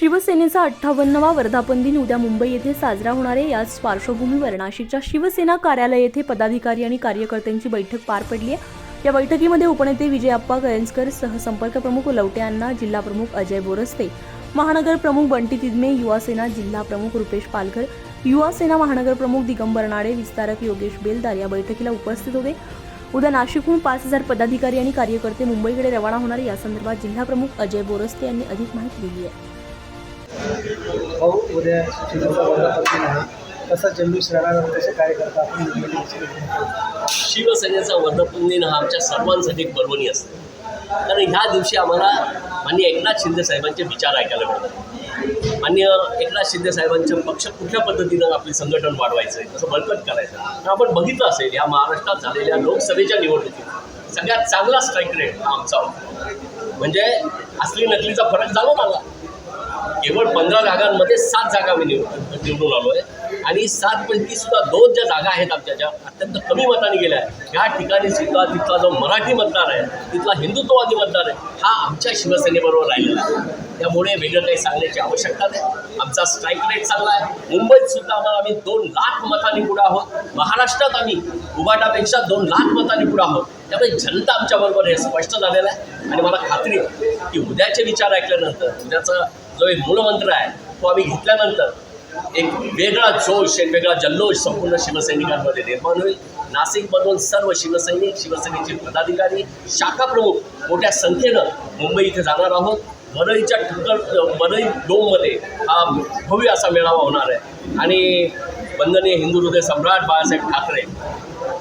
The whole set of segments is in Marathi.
शिवसेनेचा अठ्ठावन्नवा वर्धापन दिन उद्या मुंबई येथे साजरा होणार आहे. याच पार्श्वभूमीवर नाशिकच्या शिवसेना कार्यालय येथे पदाधिकारी आणि कार्यकर्त्यांची बैठक पार पडली आहे. या बैठकीमध्ये उपनेते विजयाप्पा कळंजकर सहसंपर्क प्रमुख लवटे अण्णा जिल्हा प्रमुख अजय बोरस्ते महानगर प्रमुख बंटी तिदमे युवा सेना जिल्हा प्रमुख रुपेश पालघर युवा सेना महानगर प्रमुख दिगंबर नाडे विस्तारक योगेश बेलदार या बैठकीला उपस्थित होते. उद्या नाशिकहून पाच हजार पदाधिकारी आणि कार्यकर्ते मुंबईकडे रवाना होणार यासंदर्भात जिल्हा प्रमुख अजय बोरस्ते यांनी अधिक माहिती दिली आहे. भाऊ उद्या शिवसेनेचा वर्धापन आहे. तसा जल्लोष राहणार कसे कार्यकर्ता आपण शिवसेनेचा वर्धापन दिन हा आमच्या सर्वांसाठी एक पर्वणी असते. कारण ह्या दिवशी आम्हाला मान्य एकनाथ शिंदे साहेबांचे विचार ऐकायला मिळतात. मान्य एकनाथ शिंदे साहेबांचे पक्ष कुठल्या पद्धतीनं आपले संघटन वाढवायचं आहे कसं बळकट करायचं. तर आपण बघितलं असेल या महाराष्ट्रात झालेल्या लोकसभेच्या निवडणुकीत सगळ्यात चांगला स्ट्राईक रेट हा आमचा होता. म्हणजे असली नकलीचा फरक जाणून आला केवळ पंधरा जागांमध्ये सात जागा मी निवड निवडून आलो आहे आणि सात पैकी सुद्धा दोन ज्या जागा आहेत आमच्या ज्या अत्यंत कमी मताने गेल्या आहेत. ह्या ठिकाणी सुद्धा तिथला जो मराठी मतदार आहे तिथला हिंदुत्ववादी मतदार आहे हा आमच्या शिवसेनेबरोबर राहिलेला आहे. त्यामुळे वेगळं काही सांगण्याची आवश्यकता नाही. आमचा स्ट्राईक रेट चांगला आहे. मुंबईत सुद्धा आम्हाला आम्ही दोन लाख मतांनी पुढे आहोत. महाराष्ट्रात आम्ही उबाटापेक्षा दोन लाख मतांनी पुढे आहोत. त्यामुळे जनता आमच्याबरोबर हे स्पष्ट झालेलं आहे. आणि मला खात्री आहे की उद्याचे विचार ऐकल्यानंतर उद्याचा जो एक मूलमंत्र आहे तो आम्ही घेतल्यानंतर एक वेगळा जोश एक वेगळा जल्लोष संपूर्ण शिवसैनिकांमध्ये निर्माण होईल. नाशिकमधून सर्व शिवसैनिक शिवसेनेचे पदाधिकारी शाखा प्रमुख मोठ्या संख्येनं मुंबई इथे जाणार आहोत. वरळीच्या ठिकाण वरळी डोममध्ये हा भव्य असा मेळावा होणार आहे. आणि वंदनीय हिंदू हृदय सम्राट बाळासाहेब ठाकरे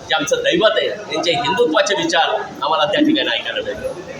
जे आमचं दैवत आहे त्यांचे हिंदुत्वाचे विचार आम्हाला त्या ठिकाणी ऐकायला मिळतील